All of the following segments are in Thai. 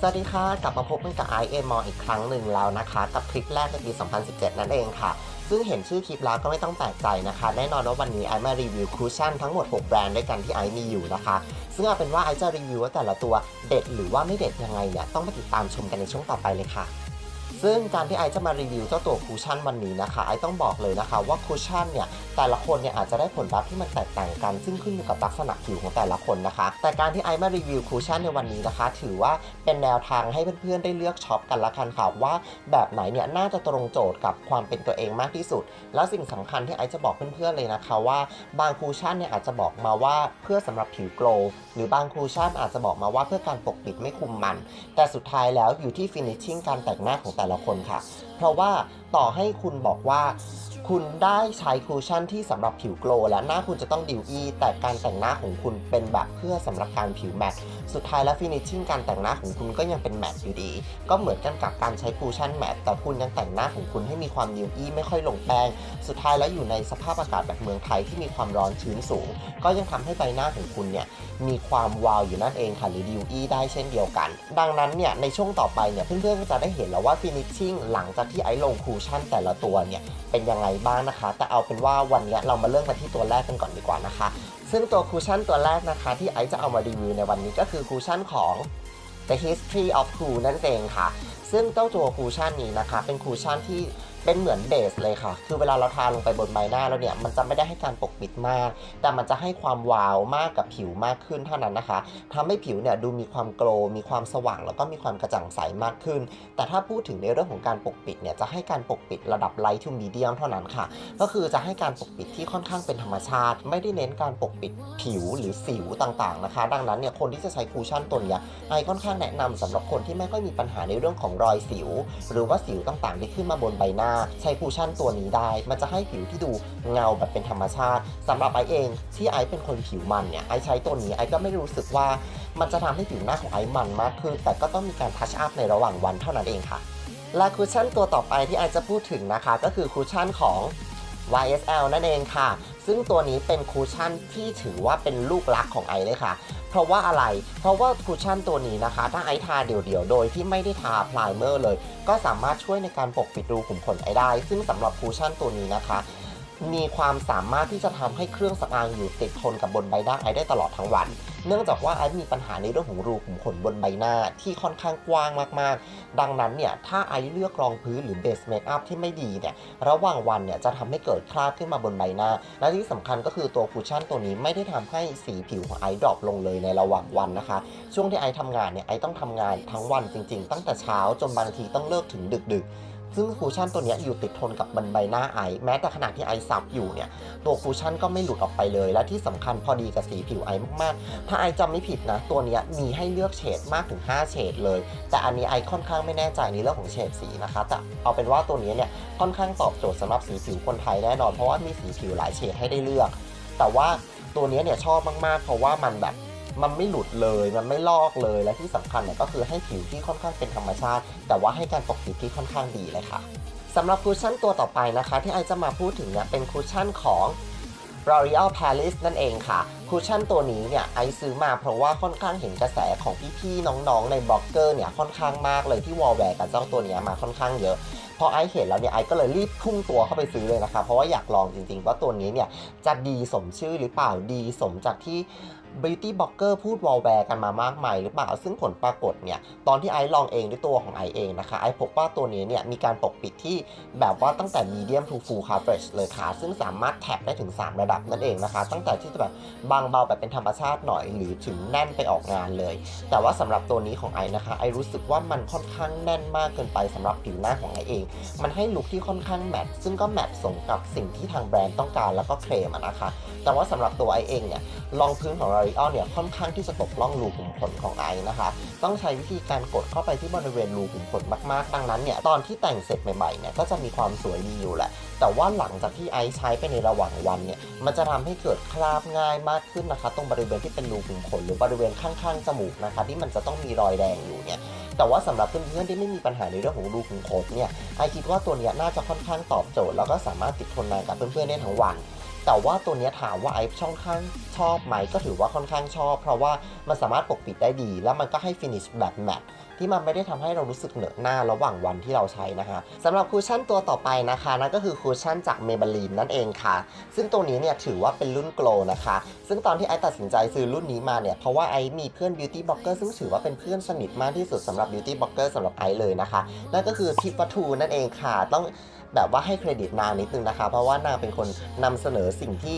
สวัสดีค่ะ กลับมาพบกันกับ i อมออีกครั้งหนึ่งแล้วนะคะ กับคลิปแรกในปี 2017 นั่นเองค่ะ ซึ่งเห็นชื่อคลิปแล้วก็ไม่ต้องแปลกใจนะคะ แน่นอนว่าวันนี้ไอมารีวิวคูชั่นทั้งหมด 6 แบรนด์ด้วยกันที่ไอมีอยู่นะคะ ซึ่งเอาเป็นว่าไอจะรีวิวว่าแต่ละตัวเด็ดหรือว่าไม่เด็ดยังไงเนี่ยต้องมาติดตามชมกันในช่วงต่อไปเลยค่ะ ซึ่งการที่ไอจะมารีวิวเจ้าตัวคูชั่นวันนี้นะคะไอต้องบอกเลยนะคะว่าคูชั่นเนี่ยแต่ละคนเนี่ยอาจจะได้ผลลัพธ์ที่มันแตกต่างกัน ซึ่งขึ้นอยู่กับลักษณะผิวของแต่ละคนนะคะ แต่การที่ไอมารีวิวคูชั่นในวันนี้นะคะ ถือว่าเป็นแนวทางให้เพื่อนๆได้เลือกช็อปกันละกันค่ะว่าแบบไหนเนี่ยน่าจะตรงโจทย์กับความเป็นตัวเองมากที่สุด แล้วสิ่งสำคัญที่ไอจะบอกเพื่อนๆเลยนะคะว่าบางคูชั่นเนี่ยอาจจะบอกมาว่าเพื่อสำหรับผิวโกลว์หรือบางคูชั่นอาจจะบอกมาว่าเพื่อการปกปิดไม่คุมมัน แต่สุดท้ายแล้วอยู่ที่ฟินิชชิ่งการแต่งหน้าของแต่ละคนค่ะ เพราะว่าต่อให้คุณบอกว่า คุณได้ใช้คูชั่นที่สำหรับผิวโกลว์และหน้าคุณจะต้องดิวอี้แต่การแต่งหน้าของคุณเป็นแบบเพื่อสำหรับการผิวแมตต์สุดท้ายแล้วฟินิชชิ่งการแต่งหน้าของคุณก็ยังเป็นแมตต์อยู่ดี ก็เหมือนกันกับการใช้คูชั่นแมตต์แต่คุณยังแต่งหน้าของคุณให้มีความดิวอี้ไม่ค่อยลงแป้ง สุดท้ายแล้วอยู่ในสภาพอากาศแบบเมืองไทยที่มีความร้อนชื้นสูง ก็ยังทำให้ใบหน้าของคุณเนี่ยมีความวาวอยู่นั่นเองค่ะหรือดิวอี้ได้เช่นเดียวกัน ดังนั้นเนี่ยในช่วงต่อไปเนี่ยเพื่อนๆก็จะได้เห็นแล้วว่าฟินิชชิ่งหลังจากที่ไอซ์ลงคูชั่นแต่ละตัวเนี่ยเป็นยังไงบ้างนะคะ แต่เอาเป็นว่าวันนี้เรามาเริ่มกันที่ตัวแรกกันก่อนดีกว่านะคะ ซึ่งตัวคูชั่นตัวแรกนะคะที่ไอซ์จะเอามารีวิวในวันนี้ก็คือคูชั่นของ The History of Cool นั่นเองค่ะ ซึ่งเจ้าตัวคูชั่นนี้นะคะ เป็นคูชั่นที่ เป็นเหมือนเบสเลยค่ะ คือเวลาเราทาลงไปบนใบหน้าแล้วเนี่ย มันจะไม่ได้ให้การปกปิดมาก แต่มันจะให้ความวาวมากกับผิวมากขึ้นเท่านั้นนะคะทำให้ผิวเนี่ยดูมีความโกลมีความสว่าง แล้วก็มีความกระจ่างใสมากขึ้น แต่ถ้าพูดถึงในเรื่องของการปกปิดเนี่ย จะให้การปกปิดระดับ light to medium เท่านั้นค่ะ ก็คือจะให้การปกปิดที่ค่อนข้างเป็นธรรมชาติ ไม่ได้เน้นการปกปิดผิวหรือสิวต่างๆนะคะ ดังนั้นเนี่ย คนที่จะใช้คูชั่นตัวเนี้ยไอค่อนข้างแนะนำสำหรับคนที่ไม่ค่อยมีปัญหาในเรื่องของรอยสิว หรือว่าสิวต่างๆที่ขึ้นมาบนใบหน้าใช้คูชั่นตัวนี้ได้ มันจะให้ผิวที่ดูเงาแบบเป็นธรรมชาติสำหรับไอเองที่ไอเป็นคนผิวมันเนี่ยไอใช้ตัวนี้ไอก็ไม่รู้สึกว่ามันจะทำให้ผิวหน้าของไอมันมากขึ้น แต่ก็ต้องมีการทัชอัพในระหว่างวันเท่านั้นเองค่ะ และคูชั่นตัวต่อไปที่ไอจะพูดถึงนะคะ ก็คือคูชั่นของ YSL นั่นเองค่ะ ซึ่งตัวนี้เป็นคูชั่นที่ถือว่าเป็นลูกรักของไอเลยค่ะ เพราะว่าอะไร เพราะว่าคูชั่นตัวนี้นะคะ ถ้าไอทาเดี่ยวๆ โดยที่ไม่ได้ทาพลายเมอร์เลย ก็สามารถช่วยในการปกปิดรูขุมขนไอได้ ซึ่งสำหรับคูชั่นตัวนี้นะคะ มีความสามารถที่จะทำให้เครื่องสำอางอยู่ติดทนกับบนใบหน้าไอได้ตลอดทั้งวัน เนื่องจากว่าไอมีปัญหาในเรื่องของรูขุมขนบนใบหน้าที่ค่อนข้างกว้างมากๆ ดังนั้นเนี่ยถ้าไอเลือกรองพื้นหรือเบสเมคอัพที่ไม่ดีเนี่ยระหว่างวันเนี่ยจะทำให้เกิดคราบขึ้นมาบนใบหน้า และที่สำคัญก็คือตัวคูชั่นตัวนี้ไม่ได้ทำให้สีผิวของไอดรอปลงเลยในระหว่างวันนะคะ ช่วงที่ไอทำงานเนี่ยไอต้องทำงานทั้งวันจริง ๆ ตั้งแต่เช้าจนบางทีต้องเลิกถึงดึกๆ ซึ่งคูชั่นตัวนี้อยู่ติดทนกับบนใบหน้าไอแม้แต่ขณะที่ไอซับอยู่เนี่ยตัวคูชั่นก็ไม่หลุดออกไปเลย และที่สำคัญพอดีกับสีผิวไอมากๆ ถ้าไอจำไม่ผิดนะ ตัวนี้มีให้เลือกเฉดมากถึง 5 เฉดเลย แต่อันนี้ไอค่อนข้างไม่แน่ใจในเรื่องของเฉดสีนะคะ แต่เอาเป็นว่าตัวนี้เนี่ยค่อนข้างตอบโจทย์สำหรับสีผิวคนไทยแน่นอนเพราะว่ามีสีผิวหลายเฉดให้ได้เลือก แต่ว่าตัวนี้เนี่ยชอบมากๆ เพราะว่ามันแบบ มันไม่หลุดเลย มันไม่ลอกเลย และที่สำคัญเนี่ยก็คือให้ผิวที่ค่อนข้างเป็นธรรมชาติ แต่ว่าให้การปกปิดที่ค่อนข้างดีเลยค่ะสำหรับคูชั่นตัวต่อไปนะคะ ที่ไอจะมาพูดถึงเนี่ยเป็นคูชั่นของ L'Oreal Paris นั่นเองค่ะคูชั่นตัวนี้เนี่ยไอซื้อมาเพราะว่าค่อนข้างเห็นกระแสของพี่ๆน้องๆ ในบล็อกเกอร์เนี่ยค่อนข้างมากเลยที่วอลแวร์กับเจ้าตัวนี้มาค่อนข้างเยอะพอไอเห็นแล้วเนี่ยไอก็เลยรีบพุ่งตัวเข้าไปซื้อเลยนะคะ เพราะว่าอยากลองจริงๆ ว่าตัวนี้เนี่ยจะดีสมชื่อหรือเปล่าดีสมจากที่ Beauty b l o g g e r พูดวอลแวร์กันมามากมายหรือเปล่า ซึ่งผลปรากฏเนี่ย ตอนที่ไอลองเองด้วยตัวของไอเองนะคะ ไอพบว่าตัวนี้เนี่ย มีการปกปิดที่แบบว่าตั้งแต่ medium to full coverage เลยค่ะ ซึ่งสามารถแท็บได้ถึง 3 ระดับนั่นเองนะคะ ตั้งแต่ที่จะแบบบางเบาแบบเป็นธรรมชาติหน่อย หรือถึงแน่นไปออกงานเลย แต่ว่าสำหรับตัวนี้ของไอนะคะ ไอรู้สึกว่ามันค่อนข้างแน่นมากเกินไปสำหรับผิวหน้าของไอเอง มันให้ลุคที่ค่อนข้างแมทซึ่งก็แมทสมกับสิ่งที่ทางแบรนด์ต้องการแล้วก็เคลมนะคะ แต่ว่าสำหรับตัวไอเองเนี่ยรองพื้นของ L'Oreal เนี่ยค่อนข้างที่จะตกล่องรูขุมขนของไอนะคะ ต้องใช้วิธีการกดเข้าไปที่บริเวณรูขุมขนมากๆ ดังนั้นเนี่ยตอนที่แต่งเสร็จใหม่ๆเนี่ยก็จะมีความสวยดีอยู่แหละ แต่ว่าหลังจากที่ไอซ์ใช้ไปในระหว่างวันเนี่ยมันจะทำให้เกิดคราบง่ายมากขึ้นนะคะ ตรงบริเวณที่เป็นรูขุมขนหรือบริเวณข้างๆจมูกนะคะ ที่มันจะต้องมีรอยแดงอยู่เนี่ยแต่ว่าสำหรับเพื่อนๆที่ไม่มีปัญหาในเรื่องของรูขุมขนเนี่ยไอคิดว่าตัวเนี้ยน่าจะค่อนข้างตอบโจทย์ แล้วก็สามารถติดทนนานกับเพื่อนๆได้ทั้งวัน แต่ว่าตัวนี้ถามว่าไอช่องข้างชอบไหมก็ถือว่าค่อนข้างชอบ เพราะว่ามันสามารถปกปิดได้ดี แล้วมันก็ให้ฟินิชแบบแมตต์ที่มันไม่ได้ทำให้เรารู้สึกเหนอะหน้าระหว่างวันที่เราใช้นะคะสำหรับคูชั่นตัวต่อไปนะคะนั่นก็คือคูชั่นจาก Maybelline นั่นเองค่ะ ซึ่งตัวนี้เนี่ยถือว่าเป็นรุ่นโกลนะคะ ซึ่งตอนที่ไอตัดสินใจซื้อรุ่นนี้มาเนี่ยเพราะว่าไอมีเพื่อน beauty blogger ซึ่งถือว่าเป็นเพื่อนสนิทมากที่สุดสำหรับ beauty blogger สำหรับไอเลยนะคะนั่นก็คือทิปวัตทูนั่นเองค่ะต้อง แบบว่าให้เครดิตนางนิดนึงนะคะ เพราะว่านางเป็นคนนำเสนอสิ่งที่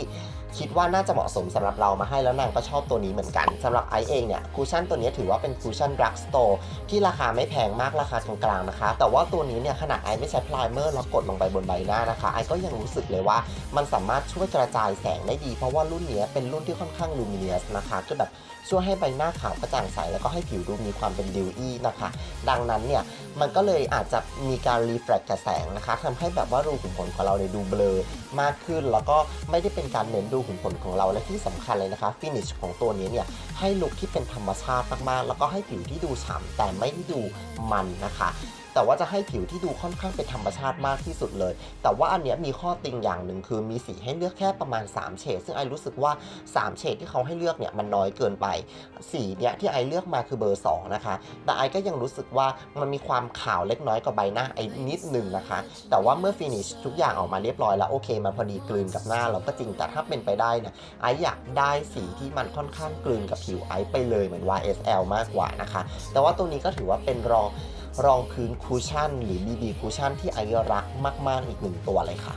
คิดว่าน่าจะเหมาะสมสำหรับเรามาให้แล้วนางก็ชอบตัวนี้เหมือนกันสำหรับไอเองเนี่ยคูชั่นตัวนี้ถือว่าเป็นคูชั่นดรักสโตร์ที่ราคาไม่แพงมากราคากลางๆนะคะ แต่ว่าตัวนี้เนี่ยขนาดไอไม่ใช้พลายเมอร์แล้วกดลงไปบนใบหน้านะคะไอก็ยังรู้สึกเลยว่ามันสามารถช่วยกระจายแสงได้ดี เพราะว่ารุ่นนี้เป็นรุ่นที่ค่อนข้างลูมิเนียสนะคะก็แบบช่วยให้ใบหน้าขาวกระจ่างใสแล้วก็ให้ผิวดูมีความเป็นดิวอี้นะคะ ดังนั้นเนี่ยมันก็เลยอาจจะมีการรีเฟล็กกับแสงนะคะทำให้แบบว่ารูขุมขนของเราเนี่ยดูเบลอมากขึ้น แล้วก็ไม่ได้เป็นการเน้นรูขุมขนของเราและที่สำคัญเลยนะคะฟินิชของตัวนี้เนี่ยให้ลุคที่เป็นธรรมชาติมากๆ แล้วก็ให้ผิวที่ดูฉ่ำแต่ไม่ได้ดูมันนะคะ แต่ว่าจะให้ผิวที่ดูค่อนข้างเป็นธรรมชาติมากที่สุดเลย แต่ว่าอันเนี้ยมีข้อติงอย่างหนึ่งคือมีสีให้เลือกแค่ประมาณ 3 เฉดซึ่งไอรู้สึกว่า 3 เฉดที่เขาให้เลือกเนี่ยมันน้อยเกินไป สีเนี่ยที่ไอเลือกมาคือเบอร์ 2 นะคะ แต่ไอก็ยังรู้สึกว่ามันมีความขาวเล็กน้อยกว่าใบหน้าไอนิดหนึ่งนะคะ แต่ว่าเมื่อฟินิชทุกอย่างออกมาเรียบร้อยแล้วโอเคมันพอดีกลืนกับหน้าเราก็จริงแต่ถ้าเป็นไปได้เนี่ยไออยากได้สีที่มันค่อนข้างกลืนกับผิวไอไปเลยเหมือน YSL มากกว่านะคะ แต่ว่าตัวนี้ก็ถือว่าเป็นรอง รองพื้นคูชั่นหรือ BB คูชั่นที่ไอรักมากๆอีกหนึ่งตัวเลยค่ะ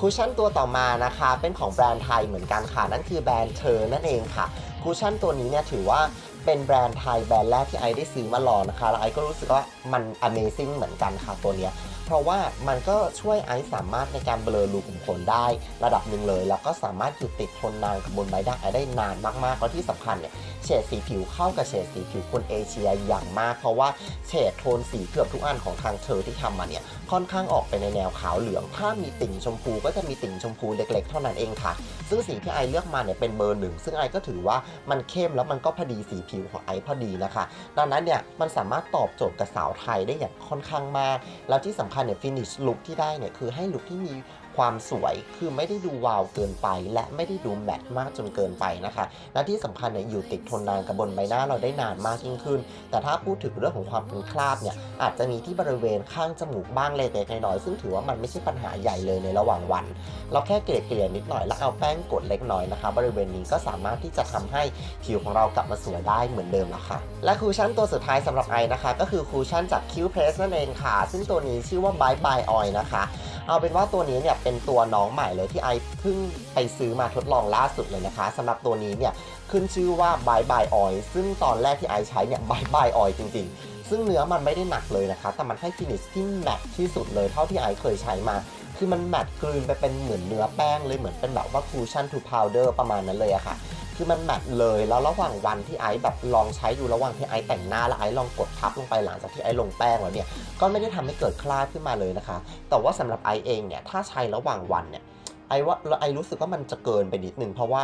คูชั่นตัวต่อมานะคะเป็นของแบรนด์ไทยเหมือนกันค่ะ นั่นคือแบรนด์เธอนั่นเองค่ะคูชั่นตัวนี้เนี่ยถือว่าเป็นแบรนด์ไทยแบรนด์แรกที่ไอได้ซื้อมาลองนะคะแล้วไอก็รู้สึกว่ามัน Amazing เหมือนกันค่ะตัวเนี้ย เพราะว่ามันก็ช่วยไอซ์สามารถในการเบลอรูขุมขนได้ระดับหนึ่งเลย แล้วก็สามารถอยู่ติดทนนานกับบนใบหน้าไอได้นานมากๆแล้วที่สำคัญเนี่ยเฉดสีผิวเข้ากับเฉดสีผิวคนเอเชียอย่างมาก เพราะว่าเฉดโทนสีเกือบทุกอันของทางเธอที่ทำมาเนี่ยค่อนข้างออกไปในแนวขาวเหลือง ถ้ามีติ่งชมพูก็จะมีติ่งชมพูเล็กๆ เท่านั้นเองค่ะ ซึ่งสีที่ไอเลือกมาเนี่ยเป็นเบอร์หนึ่งซึ่งไอก็ถือว่ามันเข้มแล้วมันก็พอดีสีผิวของไอพอดีนะคะ ดังนั้นเนี่ยมันสามารถตอบโจทย์กับสาวไทยได้อย่างค่อนข้างมาก แล้วที่สำคัญเนี่ยฟินิชลุคที่ได้เนี่ยคือให้ลุคที่มี ความสวยคือไม่ได้ดูวาวเกินไป และไม่ได้ดูแมตต์มากจนเกินไปนะคะและที่สำคัญเนี่ยอยู่ติดทนนานกับบนใบหน้าเราได้นานมากยิ่งขึ้น แต่ถ้าพูดถึงเรื่องของความเป็นคราบเนี่ยอาจจะมีที่บริเวณข้างจมูกบ้างเล็กๆน้อยๆซึ่งถือว่ามันไม่ใช่ปัญหาใหญ่เลยในระหว่างวัน เราแค่เกลี่ยๆนิดหน่อยแล้วเอาแป้งกดเล็กน้อยนะคะ บริเวณนี้ก็สามารถที่จะทำให้ผิวของเรากลับมาสวยได้เหมือนเดิมแล้วค่ะและคูชั่นตัวสุดท้ายสำหรับไอนะคะ ก็คือคูชั่นจาก Q Press นั่นเองค่ะ ซึ่งตัวนี้ชื่อว่า Bye Bye Oil นะคะ เอาเป็นว่าตัวนี้เนี่ยเป็นตัวน้องใหม่เลยที่ไอเพิ่งไปซื้อมาทดลองล่าสุดเลยนะคะสำหรับตัวนี้เนี่ยขึ้นชื่อว่า Bye Bye Oil ซึ่งตอนแรกที่ไอใช้เนี่ย Bye Bye Oil จริงๆ ซึ่งเนื้อมันไม่ได้หนักเลยนะคะ แต่มันให้ฟินิชที่แมตที่สุดเลยเท่าที่ไอเคยใช้มาคือมันแมตกลืนไปเป็นเหมือนเนื้อแป้งเลยเหมือนเป็นแบบว่า cushion to powder ประมาณนั้นเลยอะค่ะ คือมันแมตต์เลย แล้วระหว่างวันที่ไอซ์แบบลองใช้อยู่ระหว่างที่ไอซ์แต่งหน้าแล้วไอซ์ลองกดทับลงไปหลังจากที่ไอซ์ลงแป้งแล้วเนี่ยก็ไม่ได้ทำให้เกิดคราบขึ้นมาเลยนะคะ แต่ว่าสำหรับไอซ์เองเนี่ยถ้าใช้ระหว่างวันเนี่ยไอซ์ว่าไอซ์รู้สึกว่ามันจะเกินไปนิดนึงเพราะว่า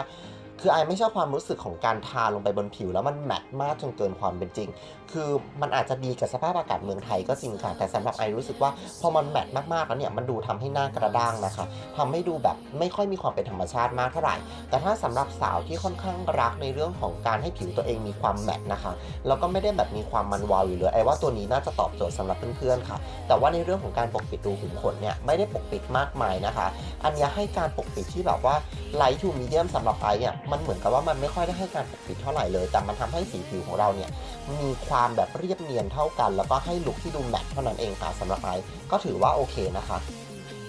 คือไอไม่ชอบความรู้สึกของการทาลงไปบนผิว แล้วมันแมตต์มากจนเกินความเป็นจริง คือมันอาจจะดีกับสภาพอากาศเมืองไทยก็จริงค่ะ แต่สำหรับไอรู้สึกว่าพอมันแมตต์มากๆแล้วเนี่ยมันดูทำให้หน้ากระด้างนะคะทำให้ดูแบบไม่ค่อยมีความเป็นธรรมชาติมากเท่าไหร่ แต่ถ้าสำหรับสาวที่ค่อนข้างรักในเรื่องของการให้ผิวตัวเองมีความแมตต์นะคะแล้วก็ไม่ได้แบบมีความมันวาวอยู่เลยไอว่าตัวนี้น่าจะตอบโจทย์สำหรับเพื่อนๆค่ะ แต่ว่าในเรื่องของการปกปิดรูขุมขนเนี่ยไม่ได้ปกปิดมากมายนะคะ อันนี้ให้การปกปิดที่แบบว่าไลท์ทูมีเดียมสำหรับไอเนี่ยมันเหมือนกับว่ามันไม่ค่อยได้ให้การปกปิดเท่าไหร่เลย แต่มันทำให้สีผิวของเราเนี่ยมีความแบบเรียบเนียนเท่ากัน แล้วก็ให้ลุคที่ดูแมตต์เท่านั้นเองค่ะสำหรับไอก็ถือว่าโอเคนะคะ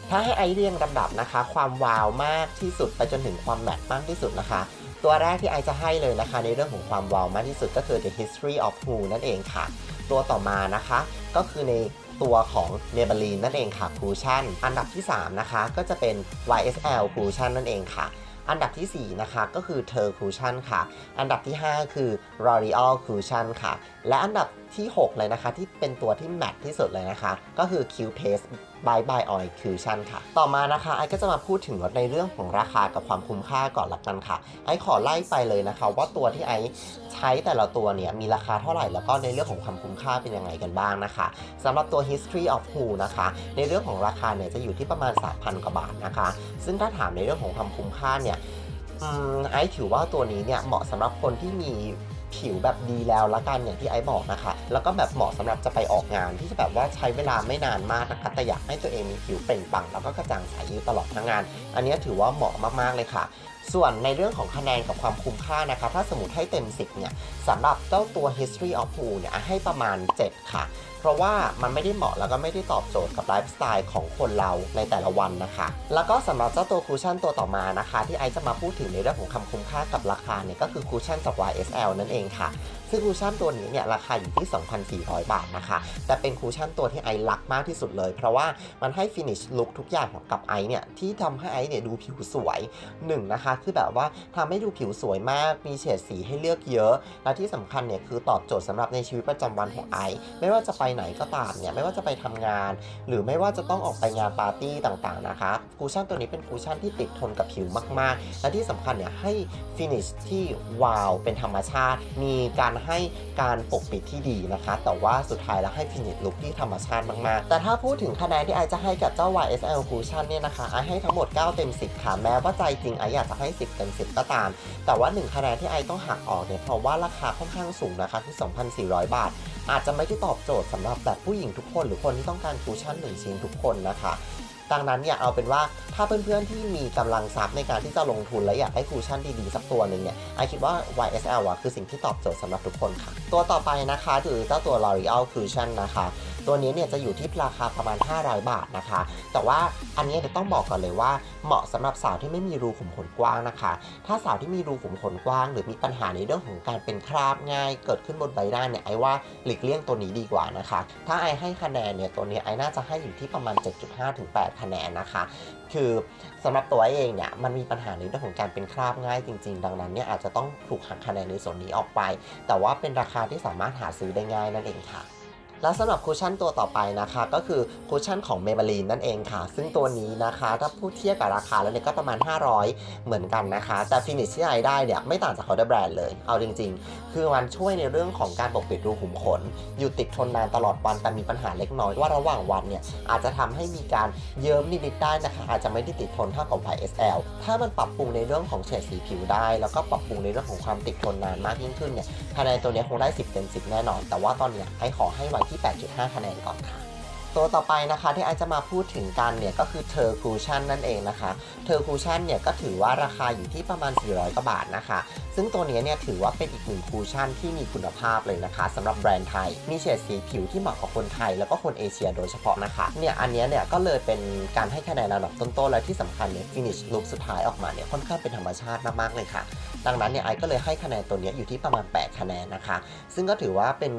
ถ้าให้ไอเรียงลำดับนะคะ ความวาวมากที่สุดไปจนถึงความแมตต์มากที่สุดนะคะ ตัวแรกที่ไอจะให้เลยนะคะ ในเรื่องของความวาวมากที่สุดก็คือ The History of Who นั่นเองค่ะ ตัวต่อมานะคะ ก็คือในตัวของ Maybelline นั่นเองค่ะ Cushion อันดับที่ 3 นะคะ ก็จะเป็น YSL Cushion นั่นเองค่ะ อันดับทีสี่ 4 นะคะก็คือเทอร์คูชันค่ะ อันดับที่ 5 คือ L'Oreal Cushion ค่ะ และอันดับ ที่ 6 เลยนะคะ ที่เป็นตัวที่แมทที่สุดเลยนะคะ ก็คือ Q Paste Bye Bye Oil Cushion ค่ะ ต่อมานะคะไอก็จะมาพูดถึงในเรื่องของราคากับความคุ้มค่าก่อนละกันค่ะ ไอขอไล่ไปเลยนะคะ ว่าตัวที่ไอใช้แต่ละตัวเนี่ยมีราคาเท่าไหร่แล้วก็ในเรื่องของความคุ้มค่าเป็นยังไงกันบ้างนะคะสำหรับตัว History of Who นะคะ ในเรื่องของราคาเนี่ยจะอยู่ที่ประมาณ 3,000 กว่าบาทนะคะ ซึ่งถ้าถามในเรื่องของความคุ้มค่าเนี่ยไอซ์ถือว่าตัวนี้เนี่ยเหมาะสำหรับคนที่มี ผิวแบบดีแล้วละกันอย่างที่ไอ้บอกนะคะ แล้วก็แบบเหมาะสำหรับจะไปออกงาน ที่จะแบบว่าใช้เวลาไม่นานมากนะคะแต่อยากให้ตัวเองมีผิวเปล่งปลั่งแล้วก็กระจ่างใสอยู่ตลอดทั้งงาน อันนี้ถือว่าเหมาะมากๆเลยค่ะ ส่วนในเรื่องของคะแนนกับความคุ้มค่านะคะ ถ้าสมมติให้เต็ม 10 เนี่ยสำหรับเจ้าตัว history of p o o เนี่ยให้ประมาณ 7 ค่ะ เพราะว่ามันไม่ได้เหมาะแล้วก็ไม่ได้ตอบโจทย์กับไลฟ์สไตล์ของคนเราในแต่ละวันนะคะ แล้วก็สำหรับเจ้าตัวคูชั่นตัวต่อมานะคะ ที่ไอซ์จะมาพูดถึงในเรื่องของคำคุ้มค่ากับราคาเนี่ยก็คือคูชั่นจาก YSL นั่นเองค่ะ ซึ่งคูชั่นตัวนี้เนี่ยราคาอยู่ที่ 2,400 บาทนะคะ แต่เป็นคูชั่นตัวที่ไอซ์รักมากที่สุดเลย เพราะว่ามันให้ฟินิชลุคทุกอย่างของกับไอซ์เนี่ยที่ทำให้ไอซ์เนี่ยดูผิวสวยหนึ่งนะคะคือแบบว่าทำให้ดูผิวสวยมาก มีเฉดสีให้เลือกเยอะ และที่สำคัญเนี่ยคือตอบโจทย์สำหรับในชีวิตประจำวันของไอซ์ไม่ว่าจะไปไหนก็ตามเนี่ยไม่ว่าจะไปทำงาน หรือไม่ว่าจะต้องออกไปงานปาร์ตี้ต่างๆนะคะคูชั่นตัวนี้เป็นคูชั่นที่ติดทนกับผิวมากๆ และที่สำคัญเนี่ยให้ฟินิชที่วาวเป็นธรรมชาติมีการให้การปกปิดที่ดีนะคะ แต่ว่าสุดท้ายแล้วให้ฟินิชลุคที่ธรรมชาติมากๆ แต่ถ้าพูดถึงคะแนนที่ไอจะให้กับเจ้า YSL Cushion เนี่ยนะคะไอให้ทั้งหมด 9 เต็ม 10 ค่ะ แม้ว่าใจจริงไออยากจะให้ 10 เต็ม 10 ก็ตาม แต่ว่า 1 คะแนนที่ไอต้องหักออกเนี่ยเพราะว่าราคาค่อนข้างสูงนะคะที่ 2,400 บาท อาจจะไม่ได้ตอบโจทย์สำหรับแบบผู้หญิงทุกคน หรือคนที่ต้องการคูชั่นหนึ่งชิ้นทุกคนนะคะ ดังนั้นเนี่ยเอาเป็นว่าถ้าเพื่อนๆที่มีกำลังทรัพย์ในการที่จะลงทุนและอยากได้คูชั่นดีๆสักตัวหนึ่งเนี่ยไอคิดว่า YSL อะคือสิ่งที่ตอบโจทย์สำหรับทุกคนค่ะ ตัวต่อไปนะคะคือเจ้าตัว L'Oreal Cushion นะคะ ตัวนี้เนี่ยจะอยู่ที่ราคาประมาณ 500 บาทนะคะ แต่ว่าอันนี้เดี๋ยวต้องบอกก่อนเลยว่าเหมาะสำหรับสาวที่ไม่มีรูขุมขนกว้างนะคะ ถ้าสาวที่มีรูขุมขนกว้าง หรือมีปัญหาในเรื่องของการเป็นคราบง่าย เกิดขึ้นบนใบหน้าเนี่ยไอว่าหลีกเลี่ยงตัวนี้ดีกว่านะคะ ถ้าไอให้คะแนนเนี่ยตัวนี้ไอน่าจะให้อยู่ที่ประมาณ 7.5ถึง8คะแนนนะคะ คือสำหรับตัวเองเนี่ยมันมีปัญหาในเรื่องของการเป็นคราบง่ายจริง ๆ ดังนั้นเนี่ยอาจจะต้องถูกหักคะแนนในส่วนนี้ออกไป แต่ว่าเป็นราคาที่สามารถหาซื้อได้ง่ายนั่นเองค่ะ และสำหรับคุชชั่นตัวต่อไปนะคะ ก็คือคุชชั่นของ Maybelline นั่นเองค่ะ ซึ่งตัวนี้นะคะถ้าพูดเทียบกับราคาแล้วเนี่ยก็ประมาณ 500 เหมือนกันนะคะ แต่ฟินิชที่ไอได้เนี่ยไม่ต่างจากเขาเดอร์แบรนด์เลย เอาจริง ๆ คือมันช่วยในเรื่องของการปกปิดรูขุมขน อยู่ติดทนนานตลอดวันแต่มีปัญหาเล็กน้อยว่าระหว่างวันเนี่ยอาจจะทำให้มีการเยิ้มนิดๆได้นะคะ อาจจะไม่ได้ติดทนเท่ากับ YSL ถ้ามันปรับปรุงในเรื่องของเฉดสีผิวได้ แล้วก็ปรับปรุงในเรื่องของความติดทนนานมากยิ่งขึ้นเนี่ยคะแนนตัวนี้คงได้ 10เต็ม10 แน่นอน แต่ว่าตอนเนี้ยไอขอให้ไวที่ 8.5 คะแนนก่อนค่ะ ตัวต่อไปนะคะที่ไอจะมาพูดถึงกันเนี่ยก็คือเทอร์คูชันนั่นเองนะคะเทอร์คูชันเนี่ยก็ถือว่าราคาอยู่ที่ประมาณ 400กว่าบาทนะคะ ซึ่งตัวนี้เนี่ยถือว่าเป็นอีกหนึ่งคูชั่นที่มีคุณภาพเลยนะคะสำหรับแบรนด์ไทย มีเฉดสีผิวที่เหมาะกับคนไทย แล้วก็คนเอเชียโดยเฉพาะนะคะเนี่ยอันนี้เนี่ยก็เลยเป็นการให้คะแนนระดับต้นๆและที่สำคัญเนี่ยฟินิชลุคสุดท้ายออกมาเนี่ยค่อนข้างเป็นธรรมชาติมากๆเลยค่ะ ดังนั้นเนี่ยไอก็เลยให้คะแนนตัวนี้อยู่ที่ประมาณ 8 คะแนนนะคะ ซึ่งก็ถือว่าเป็น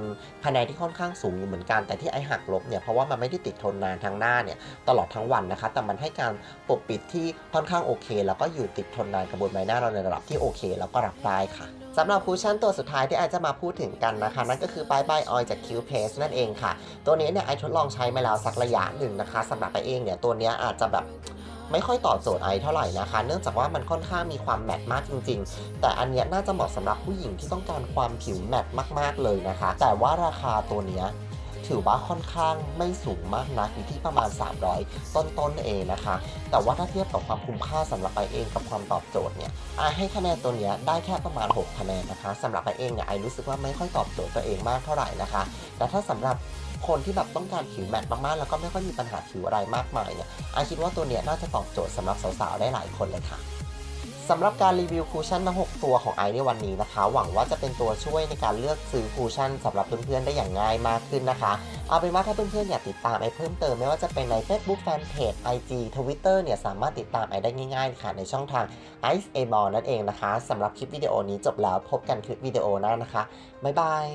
คะแนนที่ค่อนข้างสูงอยู่เหมือนกันแต่ที่ไอหักลบเนี่ยเพราะว่ามันไม่ได้ติดทนนานทางหน้าเนี่ยตลอดทั้งวันนะคะ แต่มันให้การปกปิดที่ค่อนข้างโอเค แล้วก็อยู่ติดทนนานกับบนใบหน้าเราในระดับที่โอเค แล้วก็รับได้ค่ะสำหรับคูชั่นตัวสุดท้ายที่ไอจะมาพูดถึงกันนะคะ นั่นก็คือ Bye Bye Oil จาก Q Paste นั่นเองค่ะ ตัวนี้เนี่ยไอทดลองใช้มาแล้วสักระยะหนึ่งนะคะสำหรับไอเองเนี่ยตัวนี้อาจจะแบบไม่ค่อยตอบโจทย์ไอเท่าไหร่นะคะ เนื่องจากว่ามันค่อนข้างมีความแมตต์มากจริง ๆ แต่อันนี้น่าจะเหมาะสำหรับผู้หญิงที่ต้องการความผิวแมตต์มาก ๆเลยนะคะ แต่ว่าราคาตัวเนี้ย ถือว่าค่อนข้างไม่สูงมากนะอยู่ที่ประมาณ 300 ต้นๆเองนะคะ แต่ว่าถ้าเทียบกับความคุ้มค่าสำหรับไอเองกับความตอบโจทย์เนี่ยไอให้คะแนนตัวเนี้ยได้แค่ประมาณ 6 คะแนนนะคะสำหรับไอเองเนี่ยไอรู้สึกว่าไม่ค่อยตอบโจทย์ตัวเองมากเท่าไหร่นะคะ แต่ถ้าสำหรับคนที่แบบต้องการผิวแมตต์มากๆ แล้วก็ไม่ค่อยมีปัญหาผิวอะไรมากมายเนี่ยไอคิดว่าตัวเนี้ยน่าจะตอบโจทย์สำหรับสาวๆได้หลายคนเลยค่ะ สำหรับการรีวิวคูชั่นทั้ง 6 ตัวของไอในวันนี้นะคะ หวังว่าจะเป็นตัวช่วยในการเลือกซื้อคูชั่นสำหรับเพื่อนๆได้อย่างง่ายมากขึ้นนะคะ เอาเป็นว่าถ้าเพื่อนๆอยากติดตามไอเพิ่มเติมไม่ว่าจะเป็นใน Facebook Fanpage IG Twitter เนี่ยสามารถติดตามไอได้ง่ายๆค่ะในช่องทาง Ice a b a l l นั่นเองนะคะสำหรับคลิปวิดีโอนี้จบแล้วพบกันคลิปวิดีโอหน้านะคะบ๊ายบาย